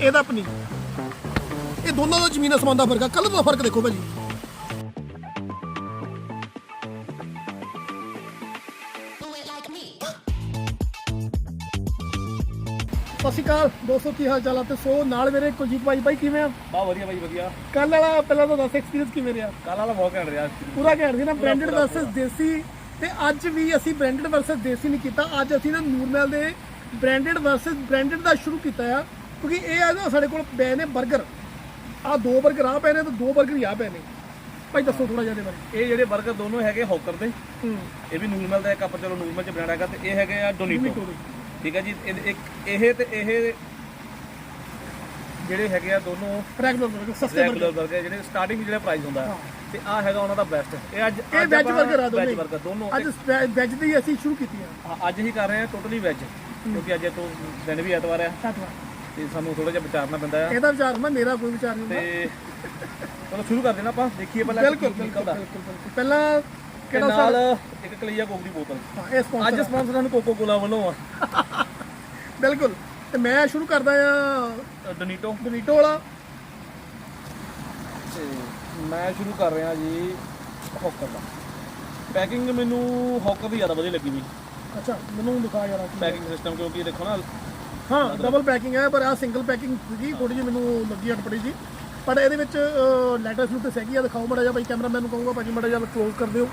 ਇਹਦਾ ਪਨੀਰ। ਇਹ ਦੋਨਾਂ ਦਾ ਜ਼ਮੀਨ ਅਸਮਾਨ ਦਾ ਫ਼ਰਕ ਆ। ਕਲਰ ਦਾ ਫ਼ਰਕ ਦੇਖੋ ਭਾਜੀ। ਸਤਿ ਸ਼੍ਰੀ ਅਕਾਲ। ਦੋਸਤੋ ਕੀ ਹਾਲ ਚਾਲ ਆ ਤੇ ਸੋ ਨਾਲ ਮੇਰੇ ਕੁਲਜੀਤ ਭਾਈ। ਭਾਈ ਕਿਵੇਂ ਆ? ਬਾ ਵਧੀਆ ਬਾਈ ਵਧੀਆ। ਕੱਲ ਵਾਲਾ ਪਹਿਲਾਂ ਤਾਂ ਦੱਸ ਐਕਸਪੀਰੀਅੰਸ ਕਿਵੇਂ ਰਿਹਾ? ਕੱਲ ਵਾਲਾ ਬਹੁਤ ਘੈਂਟ ਰਿਹਾ। ਪੂਰਾ ਘੈਂਟ ਸੀ ਨਾ ਬ੍ਰਾਂਡਡ ਵਰਸਸ ਦੇਸੀ। ਤੇ ਅੱਜ ਵੀ ਅਸੀਂ ਬ੍ਰਾਂਡਡ ਵਰਸਸ ਦੇਸੀ ਨਹੀਂ ਕੀਤਾ। ਅੱਜ ਅਸੀਂ ਨਾ ਨੂਰਮਹਿਲ ਦੇ ਬ੍ਰਾਂਡਡ ਵਰਸਸ ਬ੍ਰਾਂਡਡ ਦਾ ਸ਼ੁਰੂ ਕੀਤਾ ਆ। ਕਿਉਂਕਿ ਇਹ ਆ ਨਾ ਸਾਡੇ ਕੋਲ ਪਏ ਨੇ 버ਗਰ ਆ ਦੋ 버ਗਰ ਆ ਪਏ ਨੇ ਤੇ ਦੋ 버ਗਰ ਹੀ ਆ ਪਏ ਨੇ। ਭਾਈ ਦੱਸੋ ਥੋੜਾ ਜਿਹਾ ਬਾਰੇ। ਇਹ ਜਿਹੜੇ 버ਗਰ ਦੋਨੋਂ ਹੈਗੇ ਹੌਕਰ ਦੇ। ਹੂੰ। ਇਹ ਵੀ ਨੂਨ ਮਿਲ ਇੱਕ ਆਪਾਂ ਚਲੋ ਨੂਨ ਮਿਲ ਚ ਬਣਾਣਾ ਹੈਗਾ ਤੇ ਇਹ ਹੈਗੇ ਆ ਡੋਨੀਟੋ। ਠੀਕ ਹੈ ਜੀ ਇਹ- ਇੱਕ ਇਹ ਤੇ ਇਹ ਜਿਹੜੇ ਹੈਗੇ ਆ ਦੋਨੋਂ ਰੈਗੂਲਰ 버ਗਰ ਸਸਤੇ ਰੈਗੂਲਰ ਜਿਹੜੇ ਸਟਾਰਟਿੰਗ ਜਿਹੜਾ ਪ੍ਰਾਈਸ ਹੁੰਦਾ। ਤੇ ਆ ਹੈਗਾ ਉਹਨਾਂ ਦਾ ਬੈਸਟ ਇਹ ਅੱਜ ਇਹ ਵੈਜ 버ਗਰ ਆ ਦੋਨੇ ਵੈਜ ਦੋਨੋਂ ਅੱਜ ਵੈਜ ਦੀ ਅਸੀਂ ਸ਼ੁਰੂ ਕੀਤੀ ਆ। ਅੱਜ ਹੀ ਕਰ ਰਹੇ ਹਾਂ ਟੋਟਲੀ ਵੈਜ ਕਿਉਂਕਿ ਅੱਜ ਤੋਂ ਦਿਨ ਵੀ ਐਤਵਾਰ ਆ। ਧੰਨਵਾਦ ਤੇ ਸਾਨੂੰ ਥੋੜਾ ਜਿਹਾ ਵਿਚਾਰਨਾ ਪੈਂਦਾ ਆ। ਇਹਦਾ ਵਿਚਾਰ ਮੈਂ ਮੇਰਾ ਕੋਈ ਵਿਚਾਰ ਨਹੀਂ ਹੁੰਦਾ। ਤੇ ਚਲੋ ਸ਼ੁਰੂ ਕਰ ਦੇਣਾ ਆਪਾਂ ਦੇਖੀਏ ਪਹਿਲਾਂ ਬਿਲਕੁਲ ਕੀ ਬਿਲਕੁਲ ਨਿਕਲਦਾ ਬਿਲਕੁਲ ਬਿਲਕੁਲ। ਪਹਿਲਾਂ ਤੇ ਕਿਹੜਾ ਨਾਲ ਇੱਕ ਕਲੀਆ ਕੋਕ ਦੀ ਬੋਤਲ। ਹਾਂ ਇਹ sponsor ਅੱਜ। ਸਪਾਂਸਰ ਸਾਨੂੰ ਕੋਕੋ ਕੋਲਾ ਵੱਲੋਂ ਆ। ਬਿਲਕੁਲ। ਤੇ ਮੈਂ ਸ਼ੁਰੂ ਕਰਦਾ ਆ ਡੋਨੀਟੋ ਡੋਨੀਟੋ ਵਾਲਾ। ਤੇ ਮੈਂ ਸ਼ੁਰੂ ਕਰ ਰਿਹਾ ਜੀ ਹੌਕਰ ਦਾ। ਪੈਕਿੰਗ ਮੈਨੂੰ ਹੌਕਰ ਦੀ ਜ਼ਿਆਦਾ ਵਧੀਆ ਲੱਗੀ ਵੀ ਅੱਛਾ ਮੈਨੂੰ ਦਿਖਾ ਯਾਰ ਪੈਕਿੰਗ ਸਿਸਟਮ ਕਿਉਂਕਿ ਦੇਖੋ ਨਾ ਹਾਂ ਡਬਲ ਪੈਕਿੰਗ ਹੈ ਪਰ ਆ ਸਿੰਗਲ ਪੈਕਿੰਗ ਸੀਗੀ ਥੋੜੀ ਜਿਹੀ ਮੈਨੂੰ ਲੱਗੀ ਅਟਪੜੀ ਜੀ। ਪਰ ਇਹਦੇ ਵਿੱਚ ਲੈਟਰਸ ਨੂੰ ਤੇ ਸਹੀ ਆ ਦਿਖਾਓ ਮੜਾ ਜਿਹਾ ਬਾਈ ਕੈਮਰਾਮੈਨ ਨੂੰ ਕਹੂੰਗਾ ਭਾਜੀ ਮੜਾ ਜਿਹਾ ਕਲੋਜ਼ ਕਰ ਦਿਓ।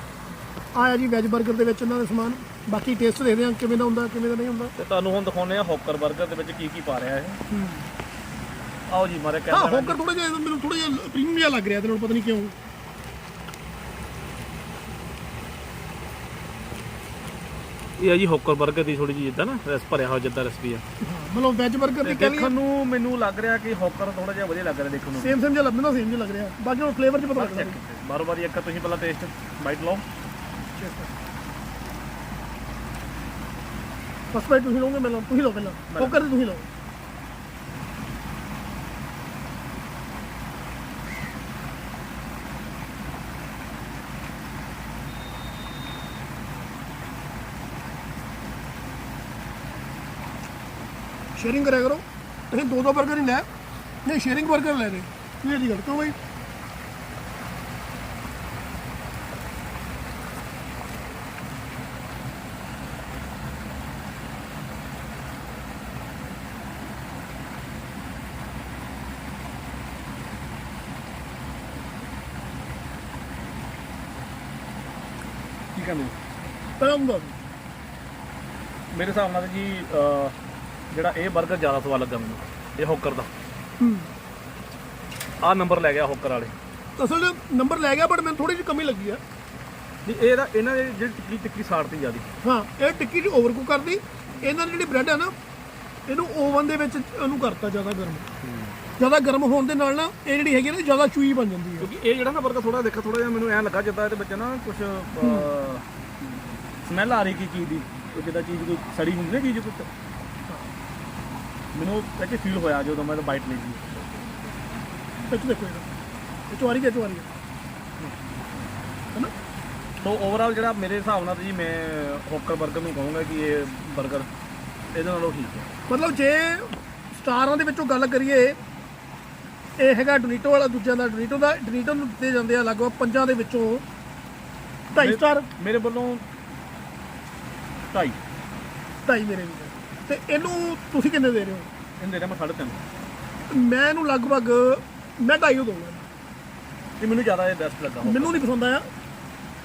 ਆਇਆ ਜੀ ਵੈਜ 버ਗਰ ਦੇ ਵਿੱਚ ਇਹਨਾਂ ਦਾ ਸਮਾਨ। ਬਾਕੀ ਟੇਸਟ ਦੇਖਦੇ ਹਾਂ ਕਿਵੇਂ ਦਾ ਹੁੰਦਾ ਕਿਵੇਂ ਦਾ ਨਹੀਂ ਹੁੰਦਾ। ਤੇ ਤੁਹਾਨੂੰ ਹੁਣ ਦਿਖਾਉਂਦੇ ਆ ਹੌਕਰ 버ਗਰ ਦੇ ਵਿੱਚ ਕੀ ਕੀ ਪਾ ਰਿਹਾ ਇਹ। ਆਓ ਜੀ ਮਾਰੇ ਹਾਂ ਕੈਮਰਾ ਹੋਕਰ ਥੋੜਾ ਜਿਹਾ ਮੈਨੂੰ ਥੋੜਾ ਜਿਹਾ ਪ੍ਰੀਮੀਅਮ ਜਿਹਾ ਲੱਗ ਰਿਹਾ ਨਾਲ ਪਤਾ ਨਹੀਂ ਕਿਉਂ। ਇਹ ਆ ਜੀ ਹੌਕਰ 버ਗਰ ਦੀ ਥੋੜੀ ਜੀ ਇਦਾਂ ਨਾ ਰਸ ਭਰਿਆ ਹੋਇਆ ਜਿੱਦਾਂ ਰੈਸਪੀ ਆ। ਮਤਲਬ ਵੈਜ 버ਗਰ ਦੀ ਕਹਿ ਦੇਖਣ ਨੂੰ ਮੈਨੂੰ ਲੱਗ ਰਿਹਾ ਕਿ ਹੌਕਰ ਥੋੜਾ ਜਿਹਾ ਵਧੀਆ ਲੱਗ ਰਿਹਾ ਦੇਖਣ ਨੂੰ। ਸੇਮ ਸੇਮ ਜਿਹਾ ਲੱਗਦਾ ਸੇਮ ਜਿਹਾ ਲੱਗ ਰਿਹਾ। ਬਾਕੀ ਉਹ ਫਲੇਵਰ 'ਚ ਪਤਾ ਲੱਗਦਾ। ਬਾਰੋ ਬਾਰੀ ਇੱਕ ਤੁਸੀਂ ਪਹਿਲਾਂ ਟੇਸਟ ਬਾਈਟ ਲਓ। ਫਸਟ ਬਾਈਟ ਤੁਸੀਂ ਲਓਗੇ ਮੈਂ ਤੁਸੀਂ ਲਓ ਪਹਿਲਾਂ। ਹੋਕਰ ਤੁਸੀਂ ਲਓ। ਸ਼ੇਅਰਿੰਗ ਕਰਿਆ ਕਰੋ। ਤੁਸੀਂ ਦੋ ਦੋ 버ਗਰ ਹੀ ਲੈ। ਨਹੀਂ ਸ਼ੇਅਰਿੰਗ 버ਗਰ ਲੈ ਰਹੇ। ਇਹ ਦੀ ਗੱਲ ਕਿਉਂ ਬਈ? ਕੀ ਕਹਿੰਦੇ ਪਹਿਲਾਂ ਮੇਰੇ ਹਿਸਾਬ ਨਾਲ ਤਾਂ ਜੀ ਅਹ, ਜਿਹੜਾ ਇਹ 버ਗਰ ਜ਼ਿਆਦਾ ਸਵਾਦ ਲੱਗਾ ਮੈਨੂੰ ਇਹ ਹੌਕਰ ਦਾ। ਹੂੰ। ਆਹ ਨੰਬਰ ਲੈ ਗਿਆ ਹੌਕਰ ਵਾਲੇ। ਅਸਲ ਨੰਬਰ ਲੈ ਗਿਆ ਬਟ ਮੈਨੂੰ ਥੋੜੀ ਜਿਹੀ ਕਮੀ ਲੱਗੀ ਆ। ਨਹੀਂ ਇਹਦਾ ਇਹਨਾਂ ਦੇ ਜਿਹੜੀ ਟਿੱਕੀ ਟਿੱਕੀ ਸਾੜਤੀ ਜਿਆਦੀ। ਹਾਂ ਇਹ ਟਿੱਕੀ ਜੀ ਓਵਰਕੁਕ ਕਰਦੀ ਇਹਨਾਂ ਦੀ ਜਿਹੜੀ ਬ੍ਰੈਡ ਹੈ ਨਾ ਇਹਨੂੰ ਓਵਨ ਦੇ ਵਿੱਚ ਇਹਨੂੰ ਕਰਤਾ ਜ਼ਿਆਦਾ ਗਰਮ। ਜ਼ਿਆਦਾ ਗਰਮ ਹੋਣ ਦੇ ਨਾਲ ਨਾ ਇਹ ਜਿਹੜੀ ਹੈਗੀ ਨਾ ਜ਼ਿਆਦਾ ਚੂਈ ਬਣ ਜਾਂਦੀ ਹੈ ਕਿਉਂਕਿ ਇਹ ਜਿਹੜਾ ਨਾ 버ਗਰ ਥੋੜਾ ਦੇਖਾ ਥੋੜਾ ਜਿਹਾ ਮੈਨੂੰ ਐਂ ਲੱਗਾ ਜਿੱਦਾਂ ਇਹਦੇ ਵਿੱਚ ਨਾ ਕੁਝ ਸਮੈਲ ਆ ਰਹੀ ਕੀ ਚੀਜ਼ ਦੀ। ਕੋਈ ਜਿੱਦਾਂ ਚੀਜ਼ ਕੋਈ ਸੜੀ ਹੁੰਦੀ ਨਾ ਚੀਜ਼ ਕੁਝ ਮੈਨੂੰ ਇਹ 'ਚ ਫੀਲ ਹੋਇਆ ਜਦੋਂ ਮੈਂ ਬਾਈਟ ਲਈ ਸੀ। ਵਿੱਚ ਦੇਖੋ ਇਹ ਚਵਾਰੀ ਹੈ ਚਵਾਰੀ ਹੈ। ਹੈਨਾ? ਸੋ ਓਵਰਆਲ ਜਿਹੜਾ ਮੇਰੇ ਹਿਸਾਬ ਨਾਲ ਤਾਂ ਜੀ ਮੈਂ ਹੌਕਰ 버ਗਰ ਨੂੰ ਕਹੂੰਗਾ ਕਿ ਇਹ 버ਗਰ ਇਹਦੇ ਨਾਲੋਂ ਠੀਕ ਹੈ। ਮਤਲਬ ਜੇ ਸਟਾਰਾਂ ਦੇ ਵਿੱਚੋਂ ਗੱਲ ਕਰੀਏ ਇਹ ਹੈਗਾ ਡੋਨੀਟੋ ਵਾਲਾ ਦੂਜਿਆਂ ਦਾ ਡੋਨੀਟੋ ਦਾ। ਡੋਨੀਟੋ ਨੂੰ ਦਿੱਤੇ ਜਾਂਦੇ ਆ ਲਗਭਗ ਪੰਜਾਂ ਦੇ ਵਿੱਚੋਂ 2.5 ਸਟਾਰ। ਮੇਰੇ ਵੱਲੋਂ ਢਾਈ। 2.5 ਮੇਰੇ ਵੀ। ਤੇ ਇਹਨੂੰ ਤੁਸੀਂ ਕਿੰਨੇ ਦੇ ਰਹੇ ਹੋ? ਇਹਦੇ ਰਿਹਾ ਮੈਂ ਸਾਢੇ ਤਿੰਨ। ਮੈਂ ਇਹਨੂੰ ਲਗਭਗ ਮੈਂ 2.5 ਦਊਂਗਾ। ਇਹ ਮੈਨੂੰ ਜ਼ਿਆਦਾ ਇਹ ਬੈਸਟ ਲੱਗਾ। ਮੈਨੂੰ ਨਹੀਂ ਪਸੰਦ ਆਇਆ।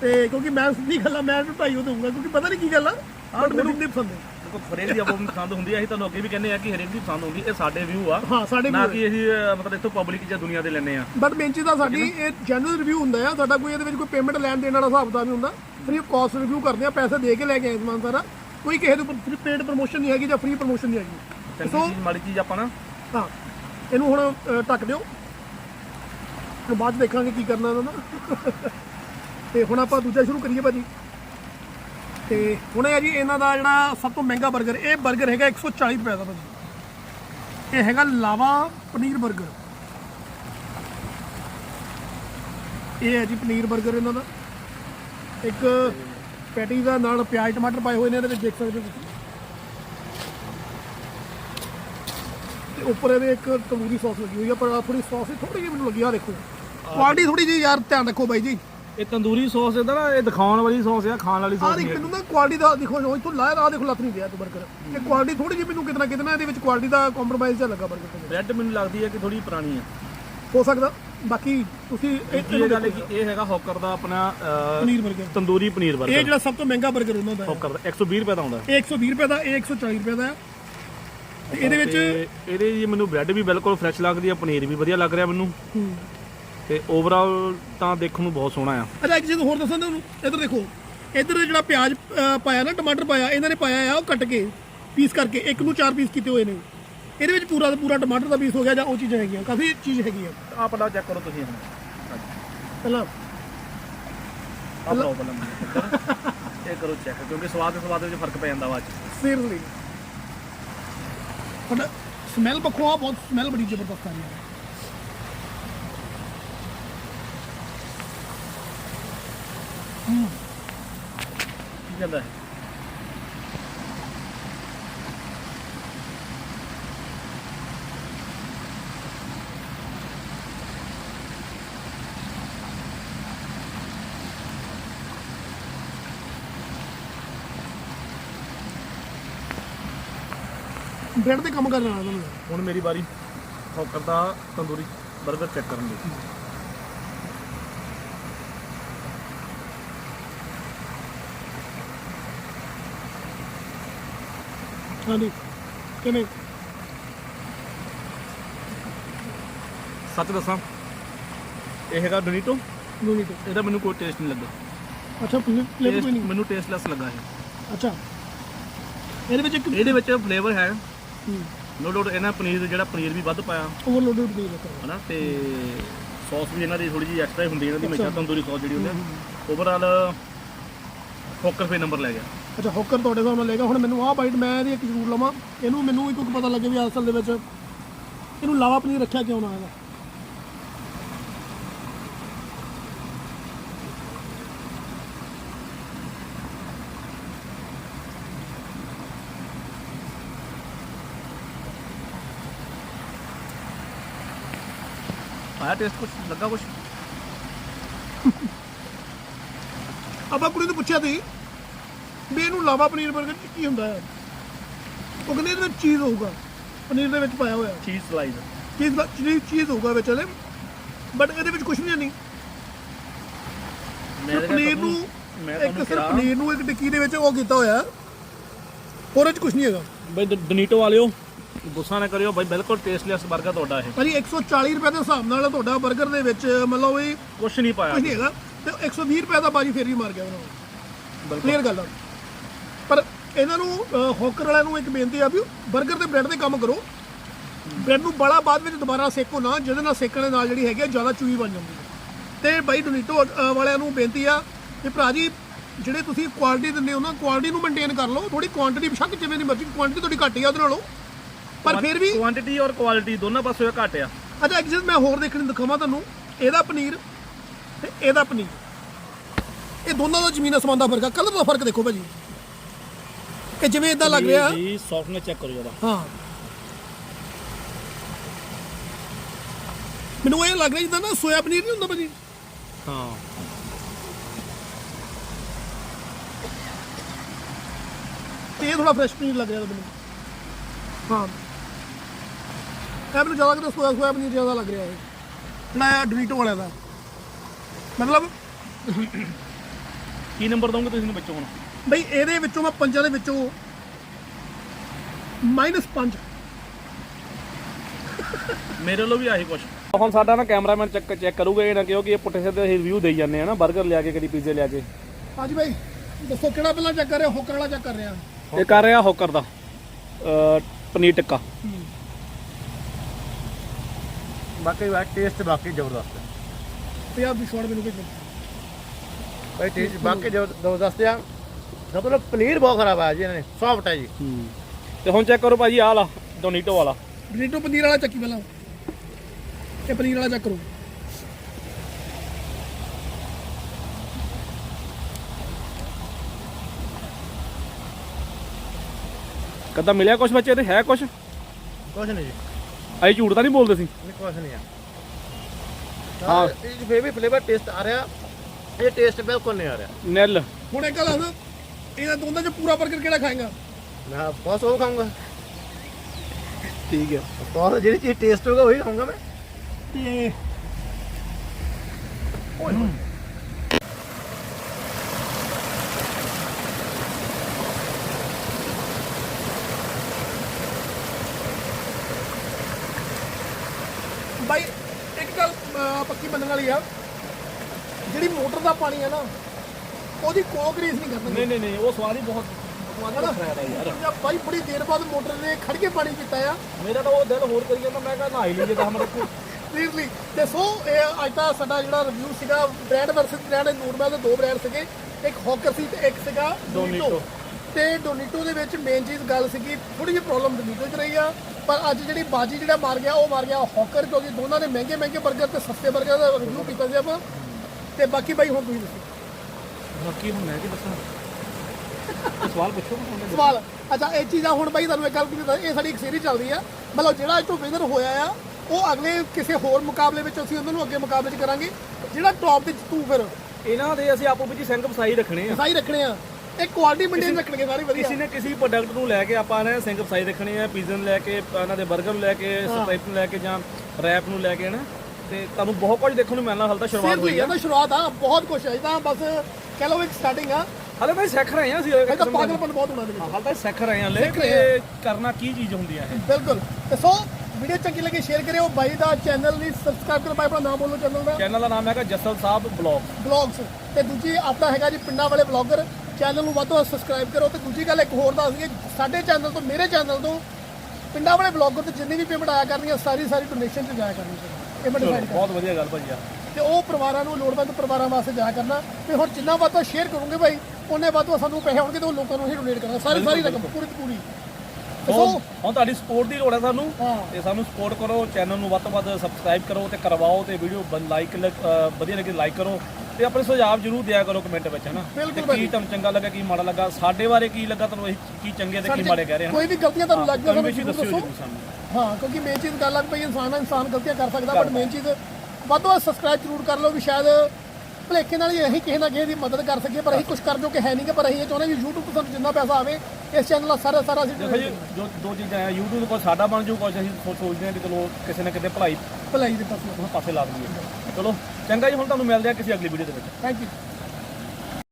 ਤੇ ਕਿਉਂਕਿ ਮੈਂ ਸਿੱਧੀ ਗੱਲ ਆ ਮੈਂ ਇਹਨੂੰ 2.5 ਦਊਂਗਾ ਕਿਉਂਕਿ ਪਤਾ ਨਹੀਂ ਕੀ ਗੱਲ ਆ ਬਟ ਮੈਨੂੰ ਨਹੀਂ ਪਸੰਦ ਹੈ ਦੇਖੋ ਹਰੇਕ ਦੀ ਆਪਣੀ ਪਸੰਦ ਹੁੰਦੀ ਹੈ ਅਸੀਂ ਤੁਹਾਨੂੰ ਅੱਗੇ ਵੀ ਕਹਿੰਦੇ ਆ ਕਿ ਹਰੇਕ ਦੀ ਪਸੰਦ ਹੁੰਦੀ ਇਹ ਸਾਡੇ ਵਿਊ ਆ। ਹਾਂ ਸਾਡੇ ਨਾ ਵੀ ਕਿ ਅਸੀਂ ਅਹ, ਮਤਲਬ ਇੱਥੋਂ ਪਬਲਿਕ ਜਾਂ ਦੁਨੀਆ ਦੇ ਲੈਣੇ ਆ। ਬਟ ਮੇਨ ਦਾ ਸਾਡੀ ਇਹ ਜਨਰਲ ਰਿਵਿਊ ਹੁੰਦਾ ਆ ਸਾਡਾ ਕੋਈ ਇਹਦੇ ਵਿੱਚ ਕੋਈ ਪੇਮੈਂਟ ਲੈਣ ਦੇਣ ਵਾਲਾ ਹਿਸਾਬ ਦਾ ਨਹੀਂ ਹੁੰਦਾ। ਫ੍ਰੀ ਕਾਸਟ ਰਿਵਿਊ ਕਰਦੇ ਆ ਪੈਸੇ ਦੇ ਕੇ ਲੈ ਕੇ ਆਏ ਸਮਾਨ ਸਾਰਾ। ਕੋਈ ਕਿਸੇ ਦੇ ਉੱਪਰ ਪੇਡ ਪ੍ਰੋਮੋਸ਼ਨ ਨਹੀਂ ਹੈਗੀ ਜਾਂ ਫ੍ਰੀ ਪ੍ਰੋਮੋਸ਼ਨ ਨਹੀਂ ਹੈਗੀ। ਸੋ ਚੀਜ਼ ਮਾੜੀ ਚੀਜ਼ ਆਪਾਂ ਨਾ ਹਾਂ ਇਹਨੂੰ ਹੁਣ ਅ, ਢੱਕ ਦਿਓ। ਤੇ ਬਾਅਦ 'ਚ ਦੇਖਾਂਗੇ ਕੀ ਕਰਨਾ ਇਹਨਾਂ ਦਾ। ਤੇ ਹੁਣ ਆਪਾਂ ਦੂਜਾ ਸ਼ੁਰੂ ਕਰੀਏ ਭਾਜੀ। ਤੇ ਹੁਣ ਇਹ ਜੀ ਇਹਨਾਂ ਦਾ ਜਿਹੜਾ ਸਭ ਤੋਂ ਮਹਿੰਗਾ 버ਗਰ ਇਹ 버ਗਰ ਹੈਗਾ 140 ਰੁਪਏ ਦਾ ਭਾਜੀ। ਇਹ ਹੈਗਾ ਲਾਵਾ ਪਨੀਰ 버ਗਰ ਇਹ ਹੈ ਜੀ ਪਨੀਰ 버ਗਰ ਇਹਨਾਂ ਦਾ। ਇੱਕ ਪੈਟੀ ਦਾ ਨਾਲ ਪਿਆਜ਼ ਟਮਾਟਰ ਪਾਏ ਹੋਏ ਨੇ ਇਹਦੇ ਵਿੱਚ ਦੇਖ ਸਕਦੇ ਹੋ ਤੁਸੀਂ। ਤੇ ਉੱਪਰ ਇਹਦੇ ਇੱਕ ਤੰਦੂਰੀ ਸੌਸ ਲੱਗੀ ਹੋਈ ਆ ਪਰ ਥੋੜੀ ਸੌਸ ਥੋੜੀ ਜਿਹੀ ਮੈਨੂੰ ਲੱਗੀ ਆ ਦੇਖੋ। ਕੁਆਲਿਟੀ ਥੋੜੀ ਜਿਹੀ ਯਾਰ ਧਿਆਨ ਰੱਖੋ ਬਾਈ ਜੀ। ਇਹ ਤੰਦੂਰੀ ਸੌਸ ਇਹਦਾ ਨਾ ਇਹ ਦਿਖਾਉਣ ਵਾਲੀ ਸੌਸ ਆ ਖਾਣ ਵਾਲੀ ਸੌਸ ਨਹੀਂ ਮੈਨੂੰ ਨਾ ਕੁਆਲਿਟੀ ਦਾ ਦੇਖੋ ਉਹ ਇੱਥੋਂ ਲਾਇਆ ਆ ਦੇਖੋ ਲੱਤ ਨਹੀਂ ਦਿਆ ਤੂੰ 버ਗਰ ਇਹ ਕੁਆਲਿਟੀ ਥੋੜੀ ਜਿਹੀ ਮੈਨੂੰ ਕਿਤਨਾ ਕਿਤਨਾ ਇਹਦੇ ਵਿੱਚ ਕੁਆਲਿਟੀ ਦਾ ਕੰਪਰੋਮਾਈਜ਼ ਜਿਹਾ ਲੱਗਾ 버ਗਰ ਤੇ ਬ੍ਰੈਡ ਮੈਨੂੰ ਲੱਗਦੀ ਹੈ ਕਿ ਥੋੜੀ ਪੁਰਾਣੀ ਆ ਹੋ ਸਕਦਾ। ਬਾਕੀ ਤੁਸੀਂ ਇਹ ਗੱਲ ਇਹ ਹੈਗਾ ਹੌਕਰ ਦਾ ਆਪਣਾ ਪਨੀਰ burger। ਤੰਦੂਰੀ ਪਨੀਰ ਇਹ ਜਿਹੜਾ ਸਭ ਤੋਂ ਮਹਿੰਗਾ 버ਗਰ ਉਹਨਾਂ ਦਾ ਹੌਕਰ ਦਾ 120 ਰੁਪਏ ਦਾ ਆਉਂਦਾ 120 ਰੁਪਏ ਦਾ ਇਹ 140 ਰੁਪਏ ਦਾ ਤੇ ਇਹਦੇ ਵਿੱਚ ਇਹਦੇ ਜੀ ਮੈਨੂੰ ਬ੍ਰੈਡ ਵੀ ਬਿਲਕੁਲ ਫਰੈਸ਼ ਲੱਗਦੀ ਹੈ ਪਨੀਰ ਵੀ ਵਧੀਆ ਲੱਗ ਰਿਹਾ ਮੈਨੂੰ। ਹੂੰ। ਤੇ ਓਵਰਆਲ ਤਾਂ ਦੇਖਣ ਨੂੰ ਬਹੁਤ ਸੋਹਣਾ ਆ। ਅੱਛਾ ਇੱਕ ਚੀਜ਼ ਹੋਰ ਦੱਸਾਂ ਤੁਹਾਨੂੰ ਇੱਧਰ ਦੇਖੋ। ਇੱਧਰ ਜਿਹੜਾ ਪਿਆਜ਼ ਪਾਇਆ ਨਾ ਟਮਾਟਰ ਪਾਇਆ ਇਹਨਾਂ ਨੇ ਪਾਇਆ ਆ ਉਹ ਕੱਟ ਕੇ ਪੀਸ ਕਰਕੇ ਇੱਕ ਨੂੰ ਚਾਰ ਪੀਸ ਕੀਤੇ ਹੋਏ ਨੇ। ਇਹਦੇ ਵਿੱਚ ਪੂਰਾ ਦਾ ਪੂਰਾ ਟਮਾਟਰ ਦਾ ਪੀਸ ਹੋ ਗਿਆ ਜਾਂ ਉਹ ਚੀਜ਼ਾਂ ਹੈਗੀਆਂ? ਕਾਫੀ ਚੀਜ਼ ਹੈਗੀ ਆ। ਆਹ ਪਲਾ ਚੈੱਕ ਕਰੋ ਤੁਸੀਂ ਪਹਿਲਾਂ ਆਹ ਲਓ ਪਹਿਲਾਂ ਮੈਨੂੰ। ਇਹ ਕਰੋ ਚੈੱਕ ਕਿਉਂਕਿ ਸਵਾਦ ਤੇ ਸਵਾਦ ਵਿੱਚ ਫ਼ਰਕ ਪੈ ਜਾਂਦਾ ਬਾਅਦ ਚ। ਸੀਰੀਅਸਲੀ ਪਰ ਸਮੈਲ ਪੱਖੋਂ ਆ ਬਹੁਤ ਸਮੈਲ ਬੜੀ ਜ਼ਬਰਦਸਤ ਆ ਰਹੀ ਹੈ ਕੀ ਕਹਿੰਦਾ ਹੈ? ਬ੍ਰੈਡ ਤੇ ਕੰਮ ਕਰਨ ਵਾਲਾ ਤੁਹਾਨੂੰ ਹੁਣ ਮੇਰੀ ਵਾਰੀ। ਹੌਕਰ ਦਾ ਤੰਦੂਰੀ 버ਗਰ ਚੈੱਕ ਕਰਨ ਦੀ ਹਾਂਜੀ। ਕਿਵੇਂ ਸੱਚ ਦੱਸਾਂ ਇਹ ਹੈਗਾ ਡੋਨੀਟੋ। ਨਹੀਂ ਇਹਦਾ ਮੈਨੂੰ ਕੋਈ ਟੇਸਟ ਨਹੀਂ ਲੱਗਾ ਅੱਛਾ ਫਲੇਵਰ ਕੋਈ Taste ਨਹੀਂ? ਮੈਨੂੰ ਟੇਸਟਲੈਸ ਲੱਗਾ ਇਹ। ਅੱਛਾ। ਇਹਦੇ ਵਿੱਚ ਇੱਕ ਇਹਦੇ ਵਿੱਚ ਫਲੇਵਰ ਹੂੰ ਨੋ ਡਾਊਟ ਇਹਨਾਂ ਪਨੀਰ ਜਿਹੜਾ ਪਨੀਰ ਵੀ ਵੱਧ ਪਾਇਆ। ਓਵਰਲੋਡਡ ਪਨੀਰ ਰੱਖਿਆ ਹਨਾ ਤੇ ਸੌਸ ਵੀ ਇਹਨਾਂ ਦੀ ਥੋੜੀ ਜਿਹੀ ਐਕਸਟਰਾ ਹੁੰਦੀ ਹੈ ਇਹਨਾਂ ਦੀ ਹਮੇਸ਼ਾ। ਤੰਦੂਰੀ ਸੌਸ ਜਿਹੜੀ ਹੁੰਦੀ ਹੈ। ਓਵਰਆਲ ਫੋਕਰ ਫੇ ਨੰਬਰ ਲੈ ਗਿਆ। ਅੱਛਾ ਹੋਕਰ ਤੁਹਾਡੇ ਹਿਸਾਬ ਨਾਲ ਲਏਗਾ ਹੁਣ ਮੈਨੂੰ ਆਹ ਬਾਈਟ ਮੈਂ ਇਹਦੀ ਇੱਕ ਜ਼ਰੂਰ ਲਵਾਂ। ਇਹਨੂੰ ਮੈਨੂੰ ਕੋਈ ਪਤਾ ਲੱਗੇ ਵੀ ਅਸਲ ਦੇ ਵਿੱਚ ਇਹਨੂੰ ਲਾਵਾ ਪਨੀਰ ਰੱਖਿਆ ਕਿਉਂ ਨਾ ਹੈਗਾ। ਆਇਆ ਟੇਸਟ ਕੁਝ ਲੱਗਾ ਕੁਝ ਆਪਾਂ ਕੁੜੀ ਨੂੰ ਪੁੱਛਿਆ ਸੀ ਵੀ ਇਹਨੂੰ ਲਾਵਾ ਪਨੀਰ 버ਗਰ ਚ ਕੀ ਹੁੰਦਾ ਹੈ ਉਹ ਕਹਿੰਦੇ ਇਹਦੇ ਵਿੱਚ ਚੀਜ਼ ਹੋਊਗਾ ਪਨੀਰ ਦੇ ਵਿੱਚ ਪਾਇਆ ਹੋਇਆ ਚੀਜ਼ ਸਲਾਈਸ ਚੀਜ਼ ਦਾ ਚੀਜ਼ ਚੀਜ਼ ਹੋਊਗਾ ਵਿੱਚ ਇਹਦੇ ਬਟ ਇਹਦੇ ਵਿੱਚ ਕੁਝ ਨਹੀਂ ਹੈ ਨਹੀਂ ਪਨੀਰ ਨੂੰ ਮੈਂ ਇੱਕ ਤੁਹਾਨੂੰ ਕਿਹਾ ਪਨੀਰ ਨੂੰ ਇੱਕ ਟਿੱਕੀ ਦੇ ਵਿੱਚ ਉਹ ਕੀਤਾ ਹੋਇਆ ਹੋਰ ਇਹ ਚ ਕੁਝ ਨਹੀਂ ਹੈਗਾ ਬਈ ਡੋਨੀਟੋ ਵਾਲਿਓ ਗੁੱਸਾ ਨਾ ਕਰਿਓ ਬਾਈ ਬਿਲਕੁਲ ਟੇਸਟਲੈਸ 버ਗਰ ਤੁਹਾਡਾ ਇਹ। ਭਾਜੀ 140 ਰੁਪਏ ਦੇ ਹਿਸਾਬ ਨਾਲ ਤੁਹਾਡਾ 버ਗਰ ਦੇ ਵਿੱਚ ਮਤਲਬ ਵੀ ਕੁਝ ਨਹੀਂ ਪਾਇਆ। ਨਹੀਂ ਹੈਗਾ। ਤੇ 120 ਰੁਪਏ ਦਾ ਬਾਜੀ ਫੇਰ ਵੀ ਮਾਰ ਗਿਆ ਉਹਨਾਂ ਕਲੀਅਰ ਗੱਲ ਆ। ਪਰ ਇਹਨਾਂ ਨੂੰ ਹੌਕਰ ਵਾਲਿਆਂ ਨੂੰ ਇੱਕ ਬੇਨਤੀ ਆ ਵੀ 버ਗਰ ਦੇ ਬ੍ਰੈਡ ਦੇ ਕੰਮ ਕਰੋ। ਬ੍ਰੈਡ ਨੂੰ ਬੜਾ ਬਾਅਦ ਵਿੱਚ ਦੁਬਾਰਾ ਸੇਕੋ ਨਾ ਜਿਹਦੇ ਨਾਲ ਸੇਕਣ ਦੇ ਨਾਲ ਜਿਹੜੀ ਹੈਗੀ ਜ਼ਿਆਦਾ ਚੂਈ ਬਣ ਜਾਂਦੀ ਹੈ। ਤੇ ਬਾਈ ਡੋਨੇਟੋ ਵਾਲਿਆਂ ਨੂੰ ਬੇਨਤੀ ਆ ਕਿ ਭਰਾ ਜੀ ਜਿਹੜੇ ਤੁਸੀਂ ਕੁਆਲਿਟੀ ਦਿੰਦੇ ਹੋ ਨਾ ਕੁਆਲਿਟੀ ਨੂੰ ਮੇਨਟੇਨ ਕਰ ਲਓ। ਥੋੜੀ ਕੁਆਂਟੀਟੀ ਬਸ਼ੱਕ ਜਿਵੇਂ ਦੀ ਮਰਜ਼ੀ ਕੁਆਂਟੀਟੀ ਤੁਹਾਡੀ ਘੱਟ ਹੀ ਆ ਉਹਦੇ ਨਾਲੋਂ। ਪਰ ਫਿਰ ਵੀ ਕੁਆਂਟੀਟੀ ਔਰ ਕੁਆਲਿਟੀ ਦੋਨਾਂ ਪਾਸੇ ਘੱਟ ਆ। ਅੱਛਾ ਇੱਕ ਚੀਜ਼ ਮੈਂ ਹੋਰ ਦੇਖਣ ਦਿਖਾਵਾਂ ਤੁਹਾਨੂੰ। ਇਹਦਾ ਪਨੀਰ ਤੇ ਇਹਦਾ ਪਨੀਰ। ਇਹ ਦੋਨਾਂ ਦਾ ਜ਼ਮੀਨ ਅਸਮਾਨ ਦਾ ਫ਼ਰਕ ਆ। ਕਲਰ ਦਾ ਫ਼ਰਕ ਦੇਖੋ ਭਾਜੀ। ਕਿ ਜਿਵੇਂ ਇਦਾਂ ਲੱਗ ਰਿਹਾ। ਜੀ ਸੌਫਟਨੈਸ ਚੈੱਕ ਕਰੋ ਜਰਾ। ਹਾਂ। ਮੈਨੂੰ ਇਹ ਲੱਗ ਰਿਹਾ ਜਿੱਦਾਂ ਨਾ ਸੋਇਆ ਪਨੀਰ ਨਹੀਂ ਹੁੰਦਾ ਭਾਜੀ। ਹਾਂ। ਤੇ ਇਹ ਥੋੜਾ ਫਰੈਸ਼ ਪਨੀਰ ਲੱਗ ਰਿਹਾ ਮੈਨੂੰ। ਹਾਂ। ਇਹ ਮੈਨੂੰ ਜ਼ਿਆਦਾ ਕਰ ਸੋਇਆ ਸੋਇਆ ਪਨੀਰ ਜ਼ਿਆਦਾ ਲੱਗ ਰਿਹਾ ਹੈ ਜਿਹੜਾ ਡੋਨੀਟੋ ਵਾਲਿਆਂ ਦਾ ਮਤਲਬ ਕੀ ਨੰਬਰ ਦਵਾਂਗੇ ਤੁਸੀਂ ਇਹਨੂੰ ਵਿੱਚੋਂ ਹੁਣ? ਬਈ ਇਹਦੇ ਵਿੱਚੋਂ ਮੈਂ ਪੰਜਾਂ ਦੇ ਵਿੱਚੋਂ -5 ਮੇਰੇ ਵੱਲੋਂ ਵੀ ਆਹੀ ਕੁਛ। ਹੁਣ ਸਾਡਾ ਨਾ ਕੈਮਰਾਮੈਨ ਚੈੱਕ ਚੈੱਕ ਕਰੂਗਾ ਇਹ ਨਾ ਕਿਉਂਕਿ ਇਹ ਪੁੱਠੇ ਸਿੱਧੇ ਅਸੀਂ ਰਿਵਿਊ ਦੇਈ ਜਾਂਦੇ ਆ ਨਾ 버ਗਰ ਲਿਆ ਕੇ ਕਦੀ ਪੀਜ਼ੇ ਲਿਆ ਕੇ। ਹਾਂਜੀ ਬਾਈ ਦੱਸੋ ਕਿਹੜਾ ਪਹਿਲਾਂ ਚੈੱਕ ਕਰ ਰਿਹਾ ਹੋਕਰ ਵਾਲਾ ਚੈੱਕ ਕਰ ਰਿਹਾ ਇਹ ਕਰ ਰਿਹਾ ਹੌਕਰ ਦਾ ਪਨੀਰ ਟਿੱਕਾ। ਬਾਕੀ ਵਾ ਟੇਸਟ ਬਾਕੀ ਜ਼ਬਰਦਸਤ ਹੈ। ਆਹ ਵਿਸ਼ਵਾਸ ਮੈਨੂੰ ਕੋਈ ਭਾਈ ਟੇਸਟ ਬਾਕੀ ਜ਼ਬਰ- ਜ਼ਬਰਦਸਤ ਆ। ਮਤਲਬ ਪਨੀਰ ਬਹੁਤ ਖਰਾਬ ਆ ਜੀ ਇਹਨਾਂ ਨੇ ਸੌਫਟ ਹੈ ਜੀ। ਤੇ ਹੁਣ ਚੈੱਕ ਕਰੋ ਭਾਜੀ ਆਹ ਵਾਲਾ ਡੋਨੀਟੋ ਵਾਲਾ। ਬਰੀਟੋ ਪਨੀਰ ਵਾਲਾ ਚੱਕੀ ਪਹਿਲਾਂ। ਇਹ ਪਨੀਰ ਵਾਲਾ ਚੈੱਕ ਕਰੋ। ਕਦਾਂ ਮਿਲਿਆ ਕੁਛ ਬੱਚੇ ਤੇ? ਹੈ ਕੁਛ? ਕੁਛ ਨਹੀਂ ਜੀ। ਅਸੀਂ ਝੂਠ ਤਾਂ ਨਹੀਂ ਬੋਲਦੇ ਸੀ। ਨਹੀਂ ਕੁਛ ਨਹੀਂ ਆ। ਹਾਂ। ਹਾਂ ਇਹ ਫੇਰ ਵੀ ਫਲੇਵਰ ਟੇਸਟ ਆ ਰਿਹਾ। ਇਹ ਟੇਸਟ ਬਿਲਕੁਲ ਨਹੀਂ ਆ ਰਿਹਾ। ਨਿਲ। ਹੁਣ ਇੱਕ ਗੱਲ ਹਨਾ ਇਹਨਾਂ ਦੋਨਾਂ ਚ ਪੂਰਾ 버ਗਰ ਕਿਹੜਾ ਖਾਏਗਾ? ਮੈਂ ਬਸ ਉਹ ਖਾਊਂਗਾ। ਠੀਕ ਹੈ। ਬਸ ਜਿਹੜੀ ਚੀਜ਼ ਟੇਸਟ ਹੋਗਾ ਉਹੀ ਖਾਊਂਗਾ ਮੈਂ। ਤੇ ਬਾਈ ਇੱਕ ਗੱਲ ਅਹ, ਪੱਕੀ ਮੰਨਣ ਵਾਲੀ ਆ। ਜਿਹੜੀ ਮੋਟਰ ਦਾ ਪਾਣੀ ਆ ਨਾ ਉਹਦੀ ਕੋਕ ਰੀਸ ਨਹੀਂ ਕਰਦਾ ਨਹੀਂ ਨਹੀਂ ਨਹੀਂ ਉਹ ਸਵਾਦ ਹੀ ਬਹੁਤ ਸਵਾਦ ਹੀ ਵੱਖਰਾ ਹੈ ਯਾਰ। ਜਾਂ ਬਾਈ ਬੜੀ ਦੇਰ ਬਾਅਦ ਮੋਟਰ ਨੇ ਖੜ ਕੇ ਪਾਣੀ ਪੀਤਾ ਆ। ਮੇਰਾ ਤਾਂ ਉਹ ਦਿਲ ਹੋਰ ਕਰੀ ਜਾਂਦਾ ਮੈਂ ਕਿਹਾ ਨਹਾ ਹੀ ਲਈਏ 10 ਮਿੰਟ। ਸੀਰੀਅਸਲੀ ਤੇ ਸੋ ਇਹ ਅੱਜ ਦਾ ਸਾਡਾ ਜਿਹੜਾ ਰਿਵਿਊ ਸੀਗਾ ਬ੍ਰਾਂਡ ਵਰਸਸ ਬ੍ਰਾਂਡ ਨੂਰਮਲ ਦੇ ਦੋ ਬ੍ਰਾਂਡ ਸੀਗੇ। ਇੱਕ ਹੌਕਰ ਸੀ ਤੇ ਇੱਕ ਸੀਗਾ ਡੋਨੀਟੋ। ਤੇ ਡੋਨੀਟੋ ਦੇ ਵਿੱਚ ਮੇਨ ਚੀਜ਼ ਗੱਲ ਸੀਗੀ ਥੋੜੀ ਜਿਹੀ ਪ੍ਰੋਬਲਮ ਡੋਨੀਟੋ 'ਚ ਰਹੀ ਆ। ਪਰ ਅੱਜ ਜਿਹੜੀ ਬਾਜੀ ਜਿਹੜਾ ਮਾਰ ਗਿਆ ਉਹ ਮਾਰ ਗਿਆ ਹੌਕਰ ਕਿਉਂਕਿ ਦੋਨਾਂ ਨੇ ਮਹਿੰਗੇ ਮਹਿੰਗੇ 버ਗਰ ਤੇ ਸਸਤੇ 버ਗਰ ਦਾ ਰਿਵਿਊ ਕੀਤਾ ਸੀ ਆਪਾਂ। ਤੇ ਬਾਕੀ ਬਾਈ ਹੁਣ ਤੁਸੀਂ ਦੱਸੋ ਬਾਕੀ ਹੁਣ ਮੈਂ ਕੀ ਦੱਸਾਂ? ਸਵਾਲ ਪੁੱਛੋ ਸਵਾਲ। ਅੱਛਾ ਇਹ ਚੀਜ਼ਾਂ ਹੁਣ ਬਾਈ ਤੁਹਾਨੂੰ ਇੱਕ ਗੱਲ ਵੀ ਦੱਸਾਂ? ਇਹ ਸਾਡੀ ਇੱਕ ਸੀਰੀਜ਼ ਚੱਲ ਰਹੀ ਆ। ਮਤਲਬ ਜਿਹੜਾ ਅੱਜ ਤੋਂ ਵਿਨਰ ਹੋਇਆ ਆ ਉਹ ਅਗਲੇ ਕਿਸੇ ਹੋਰ ਮੁਕਾਬਲੇ ਵਿੱਚ ਅਸੀਂ ਉਹਨਾਂ ਨੂੰ ਅੱਗੇ ਮੁਕਾਬਲੇ 'ਚ ਕਰਾਂਗੇ। ਜਿਹੜਾ ਟੌਪ ਤੇ ਤੂੰ ਫਿਰ ਇਹਨਾਂ ਦੇ ਅਸੀਂ ਆਪੋ ਵਿੱਚ ਹੀ ਸਿੰਘ ਵਸਾਈ ਰੱਖਣੇ ਆ। ਸਾਈ ਰੱਖਣੇ ਆ। ਇਹ ਕੁਆਲਿਟੀ ਮੇਨਟੇਨ ਰੱਖਣਗੇ ਸਾਰੇ ਵਧੀਆ। ਕਿਸੇ ਨੇ ਕਿਸੇ ਪ੍ਰੋਡਕਟ ਨੂੰ ਲੈ ਕੇ ਆਪਾਂ ਨੇ ਸਿੰਘ ਵਸਾਈ ਰੱਖਣੇ ਆ ਪੀਜ਼ਾ ਨੂੰ ਲੈ ਕੇ ਇਹਨਾਂ ਦੇ 버ਗਰ ਨੂੰ ਲੈ ਕੇ ਸਪਰਾਈਟ ਨੂੰ ਲੈ ਕੇ ਜਾਂ ਰੈਪ ਨੂੰ ਲੈ ਕੇ ਨਾ ਤੇ ਤੁਹਾਨੂੰ ਬਹੁਤ ਕੁਝ ਦੇਖਣ ਨੂੰ ਮਿਲਣਾ ਹਾਲ ਤਾਂ ਸ਼ੁਰੂਆਤ ਹੋਈ ਇਹ ਤਾਂ ਸ਼ੁਰੂਆਤ ਆ ਬਹੁਤ ਕੁਝ ਹੈ ਤਾਂ ਬਸ ਕਹਿ ਲਓ ਇੱਕ ਸਟਾਰਟਿੰਗ ਆ। ਹਾਲੇ ਤਾਂ ਸਿੱਖ ਰਹੇ ਆ ਅਸੀਂ ਇਹ ਤਾਂ ਪਾਗਲਪਨ ਬਹੁਤ ਹੋਣਾ ਦੇ ਵਿੱਚ। ਹਾਲੇ ਤਾਂ ਸਿੱਖ ਰਹੇ ਆ ਲੈ ਕਰਨਾ ਕੀ ਚੀਜ਼ ਹੁੰਦੀ ਆ ਇਹ? ਬਿਲਕੁਲ। ਤੇ ਸੋ ਵੀਡੀਓ ਚੰਗੀ ਲੱਗੀ ਸ਼ੇਅਰ ਕਰਿਓ। ਬਾਈ ਦਾ ਚੈਨਲ ਵੀ ਸਬਸਕ੍ਰਾਈਬ ਕਰੋ। ਬਾਈ ਆਪਣਾ ਨਾਮ ਬੋਲੋ ਚੈਨਲ ਦਾ। ਚੈਨਲ ਦਾ ਨਾਮ ਹੈਗਾ ਜਸਲ ਸਾਹਿਬ ਬਲੌਗ। ਬਲੌਗਸ। ਤੇ ਦੂਜੀ ਆਪਣਾ ਹੈਗਾ ਜੀ ਪਿੰਡਾਂ ਵਾਲੇ ਬਲੌਗਰ। ਚੈਨਲ ਨੂੰ ਵੱਧ ਤੋਂ ਵੱਧ ਸਬਸਕ੍ਰਾਈਬ ਕਰੋ। ਤੇ ਦੂਜੀ ਗੱਲ ਇੱਕ ਹੋਰ ਦੱਸ ਦਈਏ ਸਾਡੇ ਚੈਨਲ ਤੋਂ ਮੇਰੇ ਚੈਨਲ ਤੋਂ ਪਿੰਡਾਂ ਵਾਲੇ ਬਲੌਗਰ ਤੇ ਜਿੰਨੀ ਵੀ ਪੇਮੈਂਟ ਆਇਆ ਕਰਨੀ ਹੈ ਸਾਰੀ ਸਾਰੀ ਡੋਨੇਸ਼ਨ ਚ ਜਾਇਆ ਕਰਨੀ ਹੈ ਇਹ ਮੈਂ ਡਿਸਾਈਡ ਬਹੁਤ ਵਧੀਆ ਗੱਲ ਭਾਜੀ ਆ। ਤੇ ਉਹ ਪਰਿਵਾਰਾਂ ਨੂੰ ਲੋੜਵੰਦ ਪਰਿਵਾਰਾਂ ਵਾਸਤੇ ਜਾਇਆ ਕਰਨਾ। ਤੇ ਹੁਣ ਜਿੰਨਾ ਵੱਧ ਤੋਂ ਸ਼ੇਅਰ ਕਰੋਗੇ ਭਾਈ ਉਹਨੇ ਵੱਧ ਤੋਂ ਸਾਨੂੰ ਪੈਸੇ ਆਉਣਗੇ ਤੇ ਉਹ ਲੋਕਾਂ ਨੂੰ ਹੀ ਡੋਨੇਟ ਕਰਨਾ। ਸਾਰੀ ਸਾਰੀ ਰਕਮ ਪੂਰੀ ਪੂਰੀ। ਹੁਣ ਹੁਣ ਤੁਹਾਡੀ ਸਪੋਰਟ ਦੀ ਲੋੜ ਹੈ ਸਾਨੂੰ। ਤੇ ਸਾਨੂੰ ਸਪੋਰਟ ਕਰੋ ਚੈਨਲ ਨੂੰ ਵੱਧ ਤੋਂ ਵੱਧ ਸਬਸਕ੍ਰਾਈਬ ਕਰੋ ਤੇ ਕਰਵਾਓ ਤੇ ਵੀਡੀਓ ਲਾਈਕ ਵਧੀਆ ਲੱਗੇ ਲਾਈਕ ਕਰੋ ਤੇ ਆਪਣੇ ਸੁਝਾਅ ਜਰੂਰ ਦਿਆ ਕਰੋ ਕਮੈਂਟ ਵਿੱਚ ਹਨਾ। ਕੀ ਤੁਹਾਨੂੰ ਚੰਗਾ ਲੱਗਾ ਕੀ ਮਾੜਾ ਲੱਗਾ? ਸਾਡੇ ਬਾਰੇ ਕੀ ਲੱਗਾ ਤੁਹਾਨੂੰ ਅਸੀਂ ਕੀ ਚੰਗੇ ਤੇ ਕੀ ਮਾੜੇ ਕਹਿ ਰਹੇ ਹਾਂ ਕੋਈ ਵੀ ਗਲਤੀਆਂ ਤੁਹਾਨੂੰ ਲੱਗਦੀਆਂ ਸਾਨੂੰ ਦੱਸੋ। ਹਾਂ ਕਿਉਂਕਿ ਮੇਨ ਚੀਜ਼ ਗੱਲ ਆ ਵੀ ਇਨਸਾਨ ਇਨਸਾਨ ਗਲਤੀਆਂ ਕਰ ਸਕਦਾ ਬਟ ਮੇਨ ਚੀਜ਼ ਵੱਧ ਤੋਂ ਵੱਧ ਸਬਸਕ੍ਰਾਈਬ ਜ਼ਰੂਰ ਕਰ ਲਓ ਵੀ ਸ਼ਾਇਦ ਭਲੇਖੇ ਨਾਲ ਹੀ ਅਸੀਂ ਕਿਸੇ ਨਾ ਕਿਸੇ ਦੀ ਮਦਦ ਕਰ ਸਕੀਏ ਪਰ ਅਸੀਂ ਕੁਝ ਕਰ ਜੋ ਕਿ ਹੈ ਨਹੀਂ ਕਿ ਪਰ ਅਸੀਂ ਇਹ ਚਾਹੁੰਦੇ ਵੀ YouTube ਤੋਂ ਸਾਨੂੰ ਜਿੰਨਾ ਪੈਸਾ ਆਵੇ ਇਸ ਚੈਨਲ ਦਾ ਸਾਰਾ ਸਾਰਾ ਅਸੀਂ ਦੇਖੋ ਜੀ ਜੋ ਦੋ ਚੀਜ਼ਾਂ ਆ YouTube ਕੋਲ ਸਾਡਾ ਬਣ ਜੂ ਕੁਝ ਅਸੀਂ ਸੋਚ- ਸੋਚਦੇ ਹਾਂ ਕਿ ਚਲੋ ਕਿਸੇ ਨਾ ਕਿਤੇ ਭਲਾਈ ਭਲਾਈ ਦੇ ਪਾਸੇ ਪਾਸੇ ਲਾ ਦਈਏ। ਚਲੋ ਚੰਗਾ ਜੀ ਹੁਣ ਤੁਹਾਨੂੰ ਮਿਲਦੇ ਆ ਕਿਸੇ ਅਗਲੀ ਵੀਡੀਓ ਦੇ ਵਿੱਚ। Thank you